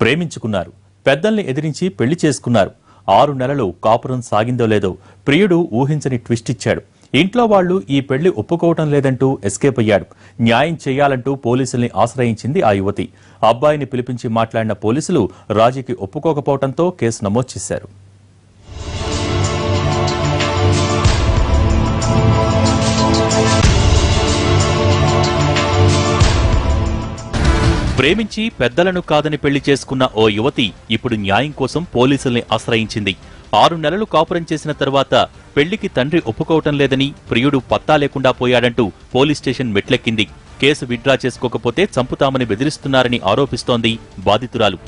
ప్రేమించుకున్నారు. పెద్దల్ని ఎదిరించి పెళ్ళి చేసుకున్నారు. ఆరు నెలలు కాపురం సాగిందో లేదో ప్రియుడు ఊహించని ట్విస్ట్ ఇచ్చాడు. ఇంట్లో వాళ్ళు ఈ పెళ్ళి ఒప్పుకోవటం లేదంటూ ఎస్కేప్ అయ్యాడు. న్యాయం చేయాలంటూ పోలీసుల్ని ఆశ్రయించింది ఆ యువతి. అబ్బాయిని పిలిపించి మాట్లాడిన పోలీసులు రాజీకి ఒప్పుకోకపోవడంతో కేసు నమోదు చేశారు. ప్రేమించి పెద్దలను కాదని పెళ్ళి చేసుకున్న ఓ యువతి ఇప్పుడు న్యాయం కోసం పోలీసుల్ని ఆశ్రయించింది. ఆరు నెలలు కాపురం చేసిన తర్వాత పెళ్ళికి తండ్రి ఒప్పుకోవటం లేదని ప్రియుడు పత్తా లేకుండా పోయాడంటూ పోలీస్ స్టేషన్ మెట్లెక్కింది. కేసు విత్డ్రా చేసుకోకపోతే చంపుతామని బెదిరిస్తున్నారని ఆరోపిస్తోంది బాధితురాలు.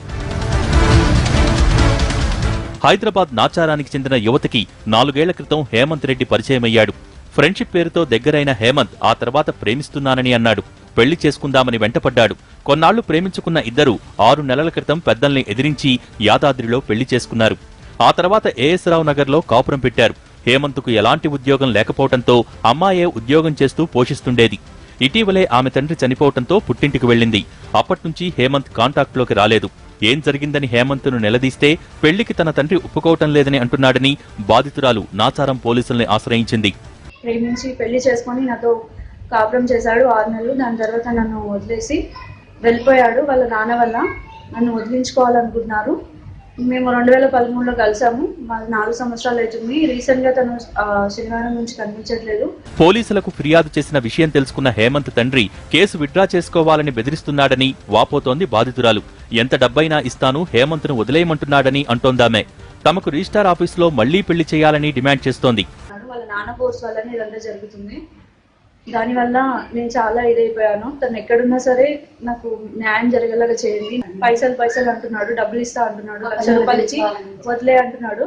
హైదరాబాద్ నాచారానికి చెందిన యువతికి నాలుగేళ్ళ క్రితం హేమంత్ రెడ్డి పరిచయమయ్యాడు. ఫ్రెండ్షిప్ పేరుతో దగ్గరైన హేమంత్ ఆ తర్వాత ప్రేమిస్తున్నానని అన్నాడు. పెళ్ళి చేసుకుందామని వెంటపడ్డాడు. కొన్నాళ్ళు ప్రేమించుకున్న ఇద్దరు ఆరు నెలల క్రితం పెద్దల్ని ఎదిరించి యాదాద్రిలో పెళ్ళి చేసుకున్నారు. ఆ తర్వాత ఏఎస్ రావు నగర్లో కాపురం పెట్టారు. హేమంత్కు ఎలాంటి ఉద్యోగం లేకపోవడంతో అమ్మాయే ఉద్యోగం చేస్తూ పోషిస్తుండేది. ఇటీవలే ఆమె తండ్రి చనిపోవడంతో పుట్టింటికి వెళ్ళింది. అప్పట్నుంచి హేమంత్ కాంటాక్ట్లోకి రాలేదు. ఏం జరిగిందని హేమంత్ను నిలదీస్తే పెళ్ళికి తన తండ్రి ఒప్పుకోవటం లేదని అంటున్నాడని బాధితురాలు నాచారం పోలీసుల్ని ఆశ్రయించింది. ప్రేమించి పెళ్ళి చేసుకొని నాతో కాపురం చేశాడు ఆరు నెలలు. దాని తర్వాత నన్ను వదిలేసి వెళ్ళిపోయాడు వాళ్ళ నాన్న వల్ల. నన్ను వదిలించుకోవాలనుకుంటున్నారు. మేము రెండు వేల పదమూడులో కలిసాము. నాలుగు సంవత్సరాలు అవుతుంది. రీసెంట్గా తను శనివారం నుంచి కనిపించట్లేదు. పోలీసులకు ఫిర్యాదు చేసిన విషయం తెలుసుకున్న హేమంత్ తండ్రి కేసు విత్డ్రా చేసుకోవాలని బెదిరిస్తున్నాడని వాపోతోంది బాధితురాలు. ఎంత డబ్బైనా ఇస్తాను హేమంత్ను వదిలేయమంటున్నాడని అంటోందామె. తమకు రిజిస్టార్ ఆఫీసులో మళ్ళీ పెళ్ళి చేయాలని డిమాండ్ చేస్తోంది. వాళ్ళ నాన్న ఫోర్స్ వల్లనే ఇదంతా జరుగుతుంది. దానివల్ల నేను చాలా ఇదైపోయాను. తను ఎక్కడున్నా సరే నాకు న్యాయం జరిగేలాగా చేయండి. పైసలు పైసలు అంటున్నాడు డబ్బులు ఇస్తా అంటున్నాడు లక్ష రూపాయలు ఇచ్చి వదిలే అంటున్నాడు.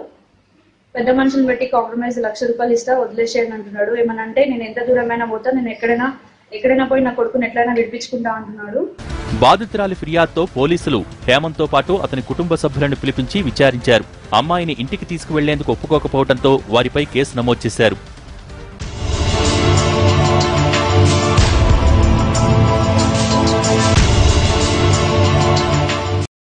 పెద్ద మనుషులు పెట్టి కాంప్రమైజ్ లక్ష రూపాయలు ఇస్తా వదిలేసేయని అంటున్నాడు. ఏమన్నా అంటే నేను ఎంత దూరమైనా పోతా నేను ఎక్కడైనా ఎక్కడైనా పోయి నా కొడుకుని ఎట్లయినా విడిపించుకుంటా అంటున్నాడు. బాధితురాలి ఫిర్యాదుతో పోలీసులు హేమంత్తో పాటు అతని కుటుంబ సభ్యులను పిలిపించి విచారించారు. అమ్మాయిని ఇంటికి తీసుకువెళ్ళేందుకు ఒప్పుకోకపోవడంతో వారిపై కేసు నమోదు చేశారు.